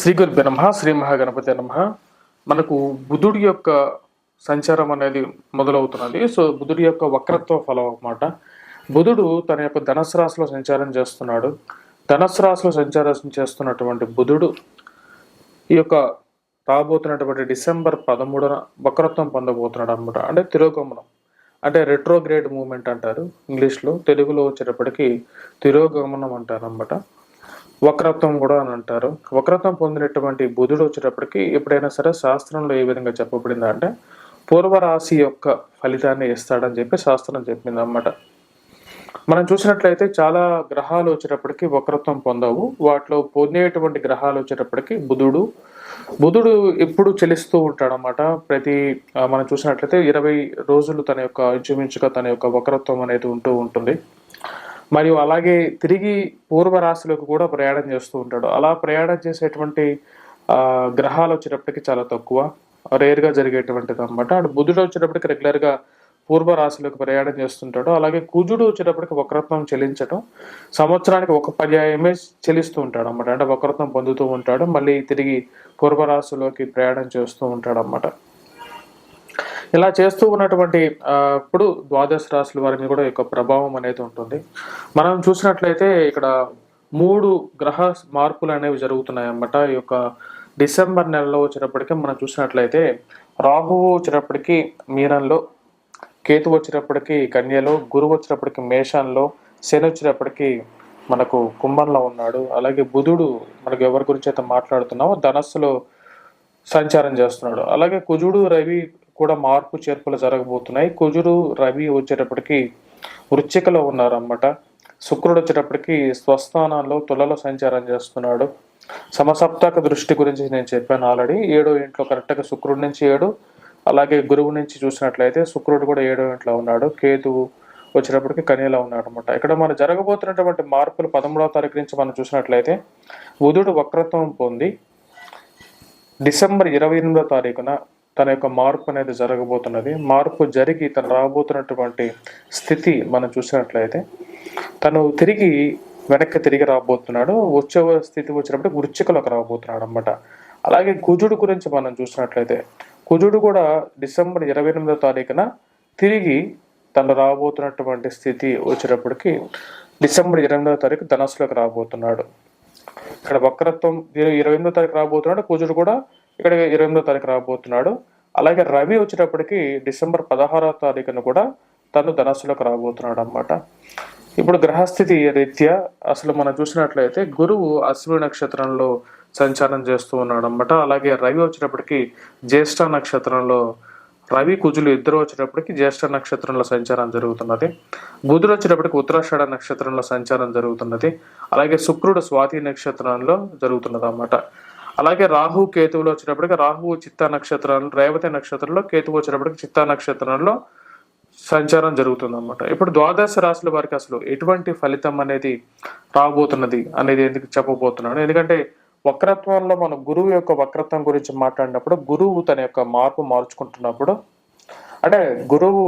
శ్రీ గురుభ్య నమ శ్రీ మహాగణపతి నమ. మనకు బుధుడి యొక్క సంచారం అనేది మొదలవుతున్నది. సో బుధుడి యొక్క వక్రత్వ ఫలం అన్నమాట. బుధుడు తన యొక్క ధనస్సు రాశిలో సంచారం చేస్తున్నాడు. ధనస్సు రాశిలో సంచారం చేస్తున్నటువంటి బుధుడు ఈ యొక్క రాబోతున్నటువంటి డిసెంబర్ పదమూడున వక్రత్వం పొందబోతున్నాడు అనమాట అంటే తిరోగమనం. అంటే రెట్రోగ్రేడ్ మూమెంట్ అంటారు ఇంగ్లీష్లో. తెలుగులో వచ్చేటప్పటికి తిరోగమనం అంటారు అనమాట వక్రత్వం కూడా అని అంటారు. వక్రత్వం పొందినటువంటి బుధుడు వచ్చేటప్పటికి ఎప్పుడైనా సరే శాస్త్రంలో ఏ విధంగా చెప్పబడిందా అంటే పూర్వరాశి యొక్క ఫలితాన్ని ఇస్తాడని చెప్పి శాస్త్రం చెప్పింది అన్నమాట మనం చూసినట్లయితే చాలా గ్రహాలు వచ్చేటప్పటికి వక్రత్వం పొందవు. వాటిలో పొందేటువంటి గ్రహాలు వచ్చేటప్పటికి బుధుడు. బుధుడు ఎప్పుడు చెలిస్తూ ఉంటాడనమాట ప్రతి మనం చూసినట్లయితే ఇరవై రోజులు తన యొక్క ఇంచుమించుగా తన యొక్క వక్రత్వం అనేది ఉంటూ ఉంటుంది. మరియు అలాగే తిరిగి పూర్వ రాశిలోకి కూడా ప్రయాణం చేస్తూ ఉంటాడు. అలా ప్రయాణం చేసేటువంటి గ్రహాలు వచ్చేటప్పటికి చాలా తక్కువ. రేర్గా జరిగేటువంటిది అనమాట అటు బుధుడు వచ్చేటప్పటికి రెగ్యులర్గా పూర్వ రాశిలోకి ప్రయాణం చేస్తుంటాడు. అలాగే కుజుడు వచ్చేటప్పటికి వక్రత్వం చెల్లించడం సంవత్సరానికి ఒక పర్యాయమే చెల్లిస్తూ ఉంటాడు అనమాట అంటే వక్రత్వం పొందుతూ ఉంటాడు. మళ్ళీ తిరిగి పూర్వ రాశిలోకి ప్రయాణం చేస్తూ ఉంటాడు అనమాట ఇలా చేస్తూ ఉన్నటువంటి ఇప్పుడు ద్వాదశ రాశుల వారి మీద కూడా యొక్క ప్రభావం అనేది ఉంటుంది. మనం చూసినట్లయితే ఇక్కడ మూడు గ్రహ మార్పులు అనేవి జరుగుతున్నాయి అన్నమాట ఈ యొక్క డిసెంబర్ నెలలో వచ్చేటప్పటికి మనం చూసినట్లయితే రాహువు వచ్చేటప్పటికి మీనంలో కేతు వచ్చేటప్పటికి కన్యలో గురువు వచ్చేటప్పటికి మేషంలో శని వచ్చేటప్పటికి మనకు కుంభంలో ఉన్నాడు. అలాగే బుధుడు మనకు ఎవరి గురించి అయితే మాట్లాడుతున్నామో ధనస్సులో సంచారం చేస్తున్నాడు. అలాగే కుజుడు రవి కూడా మార్పు చేర్పులు జరగబోతున్నాయి. కుజుడు రవి వచ్చేటప్పటికి వృచ్చికలో ఉన్నారన్నమాట. శుక్రుడు వచ్చేటప్పటికి స్వస్థానాల్లో తులలో సంచారం చేస్తున్నాడు. సమసప్తాక దృష్టి గురించి నేను చెప్పాను ఆల్రెడీ. ఏడో ఇంట్లో కరెక్ట్గా శుక్రుడి నుంచి ఏడు అలాగే గురువు నుంచి చూసినట్లయితే శుక్రుడు కూడా ఏడో ఇంట్లో ఉన్నాడు. కేతువు వచ్చేటప్పటికి కన్యలో ఉన్నాడు అనమాట ఇక్కడ మనం జరగబోతున్నటువంటి మార్పులు పదమూడవ తారీఖు నుంచి మనం చూసినట్లయితే బుధుడు వక్రత్వం పొంది డిసెంబర్ ఇరవై ఎనిమిదో తారీఖున తన యొక్క మార్పు అనేది జరగబోతున్నది. మార్పు జరిగి తను రాబోతున్నటువంటి స్థితి మనం చూసినట్లయితే తను తిరిగి వెనక్కి తిరిగి రాబోతున్నాడు. వచ్చే స్థితి వచ్చినప్పుడు వృచ్చికలకు రాబోతున్నాడు అనమాట అలాగే కుజుడు గురించి మనం చూసినట్లయితే కుజుడు కూడా డిసెంబర్ ఇరవై ఎనిమిదో తారీఖున తిరిగి తను రాబోతున్నటువంటి స్థితి వచ్చేటప్పటికి డిసెంబర్ ఇరవై ఎనిమిదో తారీఖు ధనస్సులోకి రాబోతున్నాడు. ఇక్కడ వక్రత్వం ఇరవై ఎనిమిదో తారీఖు రాబోతున్నాడు. కుజుడు కూడా ఇక్కడ ఇరవై ఎనిమిదో తారీఖు రాబోతున్నాడు. అలాగే రవి వచ్చేటప్పటికి డిసెంబర్ పదహారవ తారీఖున కూడా తను ధనస్సులోకి రాబోతున్నాడు అన్నమాట. ఇప్పుడు గ్రహస్థితి రీత్యా అసలు మనం చూసినట్లయితే గురువు అశ్విని నక్షత్రంలో సంచారం చేస్తూ ఉన్నాడు అనమాట అలాగే రవి వచ్చేటప్పటికి జ్యేష్ఠ నక్షత్రంలో రవి కుజులు ఇద్దరు వచ్చేటప్పటికి జ్యేష్ఠ నక్షత్రంలో సంచారం జరుగుతున్నది. బుధుడు వచ్చేటప్పటికి ఉత్తరాషాఢ నక్షత్రంలో సంచారం జరుగుతున్నది. అలాగే శుక్రుడు స్వాతి నక్షత్రంలో జరుగుతున్నది అన్నమాట అలాగే రాహు కేతువులు వచ్చినప్పటికీ రాహువు చిత్తా నక్షత్రాలు రేవతి నక్షత్రంలో కేతువు వచ్చినప్పటికీ చిత్తా నక్షత్రంలో సంచారం జరుగుతుంది అనమాట ఇప్పుడు ద్వాదశ రాశుల వారికి అసలు ఎటువంటి ఫలితం అనేది రాబోతున్నది అనేది ఎందుకు చెప్పబోతున్నాను? ఎందుకంటే వక్రత్వంలో మనం గురువు యొక్క వక్రత్వం గురించి మాట్లాడినప్పుడు గురువు తన యొక్క మార్పు మార్చుకుంటున్నప్పుడు అంటే గురువు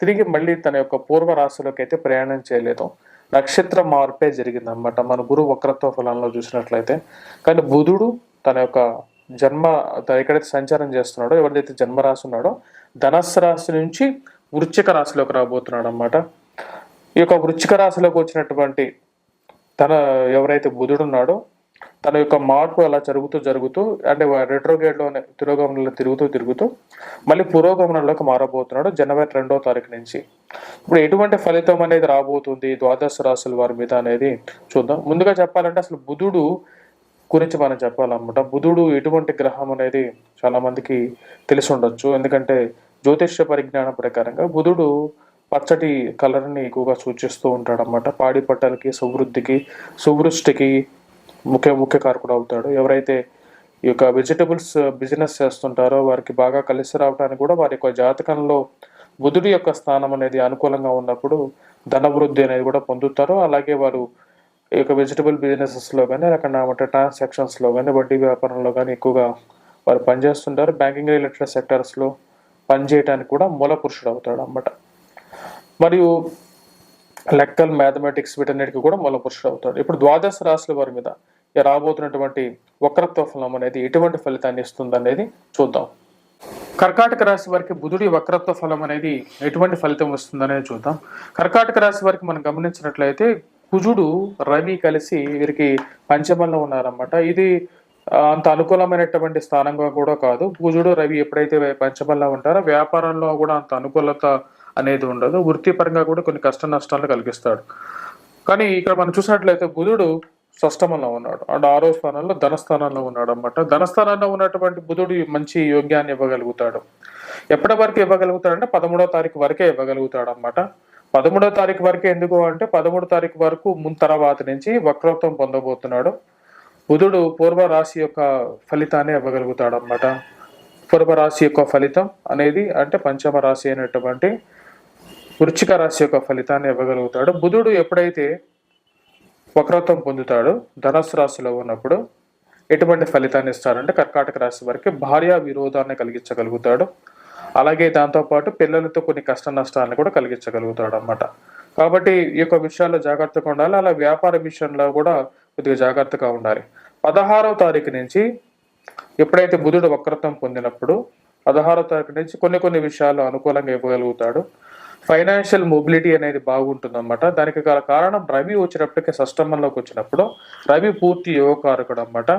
తిరిగి మళ్ళీ తన యొక్క పూర్వ రాశిలోకి అయితే ప్రయాణం చేయలేదు. నక్షత్ర మార్పే జరిగింది అనమాట మన గురువు వక్రత్వ ఫలంలో చూసినట్లయితే. కానీ బుధుడు తన యొక్క జన్మ ఎక్కడైతే సంచారం చేస్తున్నాడో ఎవరిదైతే జన్మరాశి ఉన్నాడో ధనస్సు రాశి నుంచి వృచ్చిక రాశిలోకి రాబోతున్నాడు అనమాట ఈ యొక్క వృచ్చిక రాశిలోకి వచ్చినటువంటి తన ఎవరైతే బుధుడు ఉన్నాడో తన యొక్క మార్పు అలా జరుగుతూ జరుగుతూ అంటే రెట్రోగేట్లోనే తిరోగమనంలో తిరుగుతూ తిరుగుతూ మళ్ళీ పురోగమనంలోకి మారబోతున్నాడు జనవరి రెండో తారీఖు నుంచి. ఇప్పుడు ఎటువంటి ఫలితం అనేది రాబోతుంది ద్వాదశ రాశుల వారి మీద అనేది చూద్దాం. ముందుగా చెప్పాలంటే అసలు బుధుడు గురించి మనం చెప్పాలన్నమాట. బుధుడు ఎటువంటి గ్రహం అనేది చాలా మందికి తెలిసి ఉండొచ్చు. ఎందుకంటే జ్యోతిష్య పరిజ్ఞానం ప్రకారంగా బుధుడు పచ్చటి కలర్ని ఎక్కువగా సూచిస్తూ ఉంటాడన్నమాట. పాడి పట్టలకి సువృద్ధికి సువృష్టికి ముఖ్య ముఖ్య కారకుడు అవుతాడు. ఎవరైతే ఈ యొక్క వెజిటబుల్స్ బిజినెస్ చేస్తుంటారో వారికి బాగా కలిసి రావడానికి కూడా వారి యొక్క జాతకంలో బుధుడి యొక్క స్థానం అనేది అనుకూలంగా ఉన్నప్పుడు ధనవృద్ధి అనేది కూడా పొందుతారు. అలాగే వారు ఈ యొక్క వెజిటబుల్ బిజినెసెస్లో కానీ లేకుండా ట్రాన్సాక్షన్స్లో కానీ వడ్డీ వ్యాపారంలో కానీ ఎక్కువగా వారు పనిచేస్తుంటారు. బ్యాంకింగ్ రిలేటెడ్ సెక్టర్స్లో పనిచేయడానికి కూడా మూల పురుషుడు అవుతాడు అన్నమాట. మరియు లెక్కలు మ్యాథమెటిక్స్ వీటన్నిటికీ కూడా మూల పురుషుడు అవుతాడు. ఇప్పుడు ద్వాదశ రాశుల వారి మీద రాబోతున్నటువంటి వక్రత్వ ఫలం అనేది ఎటువంటి ఫలితాన్ని ఇస్తుంది అనేది చూద్దాం. కర్కాటక రాశి వారికి బుధుడి వక్రత్వ ఫలం అనేది ఎటువంటి ఫలితం వస్తుందనేది చూద్దాం. కర్కాటక రాశి వారికి మనం గమనించినట్లయితే కుజుడు రవి కలిసి వీరికి పంచమంలో ఉన్నారన్నమాట. ఇది అంత అనుకూలమైనటువంటి స్థానంగా కూడా కాదు. కుజుడు రవి ఎప్పుడైతే పంచమంలో ఉంటారో వ్యాపారంలో కూడా అంత అనుకూలత అనేది ఉండదు. వృత్తిపరంగా కూడా కొన్ని కష్ట నష్టాలు కలిగిస్తాడు. కానీ ఇక్కడ మనం చూసినట్లయితే బుధుడు షష్టమంలో ఉన్నాడు. అండ్ ఆరో స్థానంలో ధనస్థానంలో ఉన్నాడు అనమాట ధనస్థానంలో ఉన్నటువంటి బుధుడు మంచి యోగ్యాన్ని ఇవ్వగలుగుతాడు. ఎప్పటి వరకు ఇవ్వగలుగుతాడు అంటే పదమూడో తారీఖు వరకే ఇవ్వగలుగుతాడు అనమాట పదమూడో తారీఖు వరకు ఎందుకు అంటే పదమూడో తారీఖు వరకు ముందు తర్వాత నుంచి వక్రత్వం పొందబోతున్నాడు. బుధుడు పూర్వ రాశి యొక్క ఫలితాన్ని ఇవ్వగలుగుతాడు అనమాట పూర్వ రాశి యొక్క ఫలితం అనేది అంటే పంచమ రాశి అయినటువంటి వృచ్చిక రాశి యొక్క ఫలితాన్ని ఇవ్వగలుగుతాడు. బుధుడు ఎప్పుడైతే వక్రత్వం పొందుతాడు ధనస్సు రాశిలో ఉన్నప్పుడు ఎటువంటి ఫలితాన్ని ఇస్తాడంటే కర్కాటక రాశి వారికి భార్య విరోధాన్ని కలిగించగలుగుతాడు. అలాగే దాంతోపాటు పిల్లలతో కొన్ని కష్ట నష్టాలను కూడా కలిగించగలుగుతాడు అన్నమాట కాబట్టి ఈ యొక్క విషయాల్లో జాగ్రత్తగా ఉండాలి. అలా వ్యాపార విషయంలో కూడా కొద్దిగా జాగ్రత్తగా ఉండాలి. పదహారవ తారీఖు నుంచి ఎప్పుడైతే బుధుడు వక్రత్వం పొందినప్పుడు పదహారో తారీఖు నుంచి కొన్ని కొన్ని విషయాలు అనుకూలంగా ఇవ్వగలుగుతాడు. ఫైనాన్షియల్ మొబిలిటీ అనేది బాగుంటుంది అనమాట దానికి గల కారణం రవి వచ్చినప్పటికీ సష్టమంలోకి వచ్చినప్పుడు రవి పూర్తి యోగకారకుడు అనమాట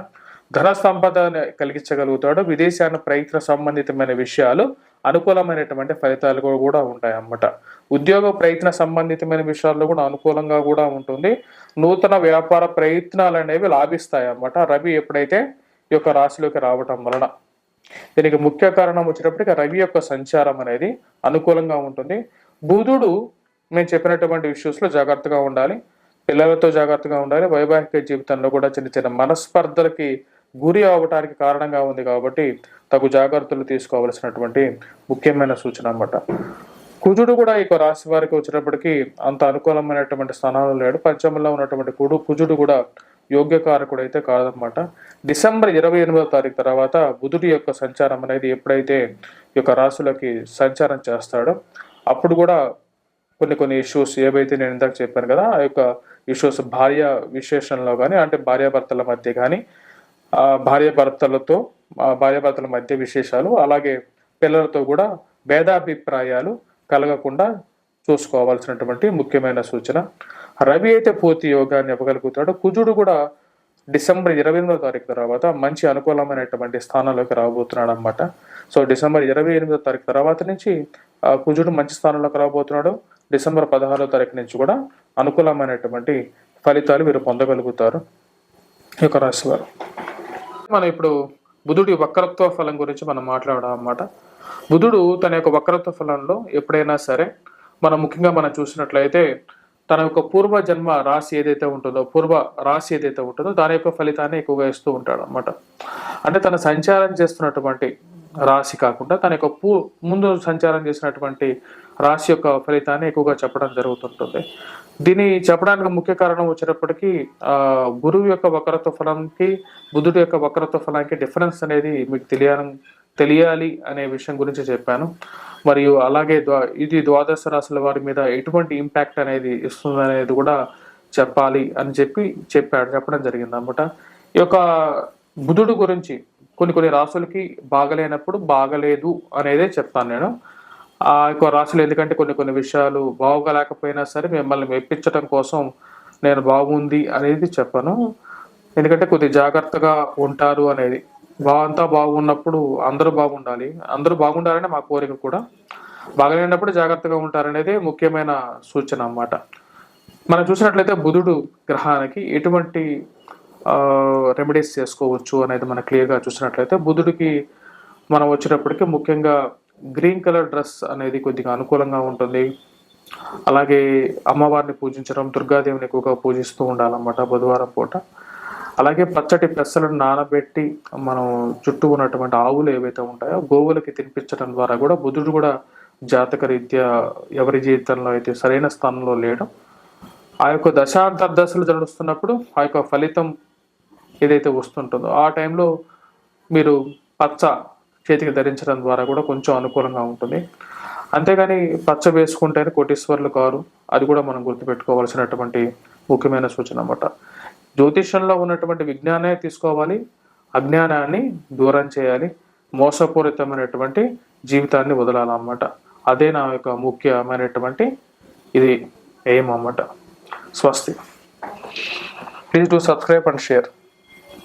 ధన సంపద కలిగించగలుగుతాడు. విదేశాన ప్రయత్న సంబంధితమైన విషయాలు అనుకూలమైనటువంటి ఫలితాలు కూడా- ఉంటాయి అన్నమాట ఉద్యోగ ప్రయత్న సంబంధితమైన విషయాల్లో కూడా అనుకూలంగా కూడా ఉంటుంది. నూతన వ్యాపార ప్రయత్నాలు అనేవి లాభిస్తాయి అన్నమాట రవి ఎప్పుడైతే ఈ యొక్క రాశిలోకి రావటం వలన. దీనికి ముఖ్య కారణం వచ్చేటప్పటికి రవి యొక్క సంచారం అనేది అనుకూలంగా ఉంటుంది. బుధుడు నేను చెప్పినటువంటి ఇష్యూస్లో లో జాగ్రత్తగా ఉండాలి. పిల్లలతో జాగ్రత్తగా ఉండాలి. వైవాహిక జీవితంలో కూడా చిన్న చిన్న మనస్పర్ధలకి గురి అవ్వటానికి కారణంగా ఉంది కాబట్టి తగు జాగ్రత్తలు తీసుకోవాల్సినటువంటి ముఖ్యమైన సూచన అన్నమాట. కుజుడు కూడా ఈ యొక్క రాశి వారికి వచ్చినప్పటికీ అంత అనుకూలమైనటువంటి స్థానాలు లేడు. పంచమంలో ఉన్నటువంటి కుడు కుజుడు కూడా యోగ్యకారకుడు అయితే కాదనమాట డిసెంబర్ ఇరవై ఎనిమిదో తారీఖు తర్వాత బుధుడి యొక్క సంచారం అనేది ఎప్పుడైతే ఈ యొక్క రాశులకి సంచారం చేస్తాడో అప్పుడు కూడా కొన్ని కొన్ని ఇష్యూస్ ఏవైతే నేను ఇందాక చెప్పాను కదా ఆ యొక్క ఇష్యూస్ భార్య విశేషంలో కానీ అంటే భార్యాభర్తల మధ్య కానీ భార్యాభర్తలతో ఆ భార్యాభర్తల మధ్య విశేషాలు అలాగే పిల్లలతో కూడా భేదాభిప్రాయాలు కలగకుండా చూసుకోవాల్సినటువంటి ముఖ్యమైన సూచన. రవి అయితే పూర్తి యోగాన్ని ఇవ్వగలుగుతాడు. కుజుడు కూడా డిసెంబర్ ఇరవై ఎనిమిదో తారీఖు తర్వాత మంచి అనుకూలమైనటువంటి స్థానంలోకి రాబోతున్నాడు అనమాట సో డిసెంబర్ ఇరవై ఎనిమిదో తారీఖు తర్వాత నుంచి కుజుడు మంచి స్థానంలోకి రాబోతున్నాడు. డిసెంబర్ పదహారో తారీఖు నుంచి కూడా అనుకూలమైనటువంటి ఫలితాలు వీరు పొందగలుగుతారు. ఈ యొక్క రాశివారు. మనం ఇప్పుడు బుధుడి వక్రత్వ ఫలం గురించి మనం మాట్లాడడం అన్నమాట. బుధుడు తన యొక్క వక్రత్వ ఫలంలో ఎప్పుడైనా సరే మనం ముఖ్యంగా మనం చూసినట్లయితే తన యొక్క పూర్వ జన్మ రాశి ఏదైతే ఉంటుందో పూర్వ రాశి ఏదైతే ఉంటుందో దాని యొక్క ఫలితాన్ని ఎక్కువగా ఇస్తూ ఉంటాడు అనమాట అంటే తన సంచారం చేస్తున్నటువంటి రాశి కాకుండా తన యొక్క పూ ముందు సంచారం చేసినటువంటి రాశి యొక్క ఫలితాన్ని ఎక్కువగా చెప్పడం జరుగుతుంటుంది. దీన్ని చెప్పడానికి ముఖ్య కారణం వచ్చేటప్పటికి ఆ గురువు యొక్క వక్రత్వ ఫలంకి బుధుడు యొక్క వక్రత్వ ఫలానికి డిఫరెన్స్ అనేది మీకు తెలియ తెలియాలి అనే విషయం గురించి చెప్పాను. మరియు అలాగే ఇది ద్వాదశ రాశుల వారి మీద ఎటువంటి ఇంపాక్ట్ అనేది ఇస్తుంది అనేది కూడా చెప్పాలి అని చెప్పి చెప్పాడు చెప్పడం జరిగింది అనమాట ఈ యొక్క బుధుడు గురించి కొన్ని కొన్ని రాసులకి బాగలేనప్పుడు బాగలేదు అనేదే చెప్తాను నేను. ఆ యొక్క రాశులు ఎందుకంటే కొన్ని కొన్ని విషయాలు బాగోలేకపోయినా సరే మిమ్మల్ని మెప్పించడం కోసం నేను బాగుంది అనేది చెప్పను. ఎందుకంటే కొద్ది జాగ్రత్తగా ఉంటారు అనేది. బాగంతా బాగున్నప్పుడు అందరూ బాగుండాలి. అందరూ బాగుండాలని మా కోరిక కూడా. బాగలేనప్పుడు జాగ్రత్తగా ఉంటారనేది ముఖ్యమైన సూచన అన్నమాట. మనం చూసినట్లయితే బుధుడు గ్రహానికి ఎటువంటి రెమెడీస్ చేసుకోవచ్చు అనేది మనం క్లియర్గా చూసినట్లయితే బుధుడికి మనం వచ్చినప్పటికీ ముఖ్యంగా గ్రీన్ కలర్ డ్రెస్ అనేది కొద్దిగా అనుకూలంగా ఉంటుంది. అలాగే అమ్మవారిని పూజించడం దుర్గాదేవిని ఎక్కువగా పూజిస్తూ ఉండాలన్నమాట బుధవారం పూట. అలాగే పచ్చటి పెసలను నానబెట్టి మనం చుట్టూ ఉన్నటువంటి ఆవులు ఏవైతే ఉంటాయో గోవులకి తినిపించడం ద్వారా కూడా బుధుడు కూడా జాతక రీత్యా ఎవరి జీవితంలో అయితే సరైన స్థానంలో లేడం. ఆ యొక్క దశాంతర్దశలు నడుస్తున్నప్పుడు ఆ యొక్క ఫలితం ఏదైతే వస్తుంటుందో ఆ టైంలో మీరు పచ్చ చేతికి ధరించడం ద్వారా కూడా కొంచెం అనుకూలంగా ఉంటుంది. అంతేగాని పచ్చ వేసుకుంటేనే కోటీశ్వర్లు కారు. అది కూడా మనం గుర్తుపెట్టుకోవాల్సినటువంటి ముఖ్యమైన సూచన అన్నమాట. జ్యోతిష్యంలో ఉన్నటువంటి విజ్ఞానాన్ని తీసుకోవాలి. అజ్ఞానాన్ని దూరం చేయాలి. మోసపూరితమైనటువంటి జీవితాన్ని వదలాలన్నమాట. అదే నా యొక్క ముఖ్యమైనటువంటి ఇది ఎయిమ్ అన్నమాట. స్వస్తి. Please do subscribe and share.